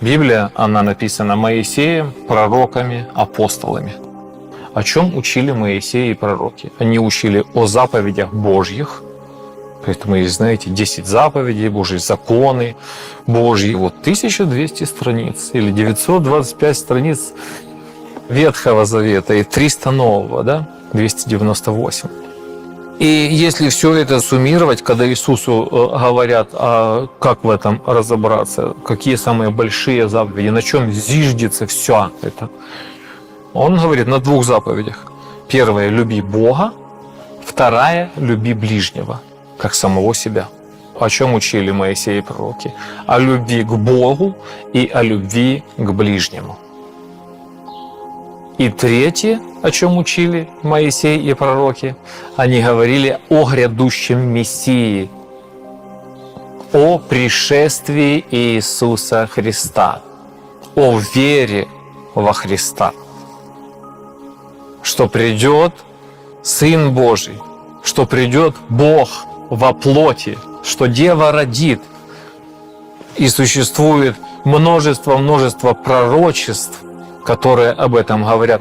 Библия, она написана Моисеем, пророками, апостолами. О чем учили Моисей и пророки? Они учили о заповедях Божьих, Поэтому есть, знаете, 10 заповедей Божьи, законы Божьи. Вот 1200 страниц или 925 страниц Ветхого Завета и 300 Нового, да? 298. И если все это суммировать, когда Иисусу э, говорят, а как в этом разобраться, какие самые большие заповеди, на чем зиждется все это, он говорит на двух заповедях. Первая – люби Бога, вторая – люби ближнего, как самого себя. О чем учили Моисей и пророки? О любви к Богу и о любви к ближнему. И третье, о чем учили Моисей и пророки, они говорили о грядущем Мессии, о пришествии Иисуса Христа, о вере во Христа, что придет Сын Божий, что придет Бог во плоти, что Дева родит, и существует множество-множество пророчеств, которые об этом говорят.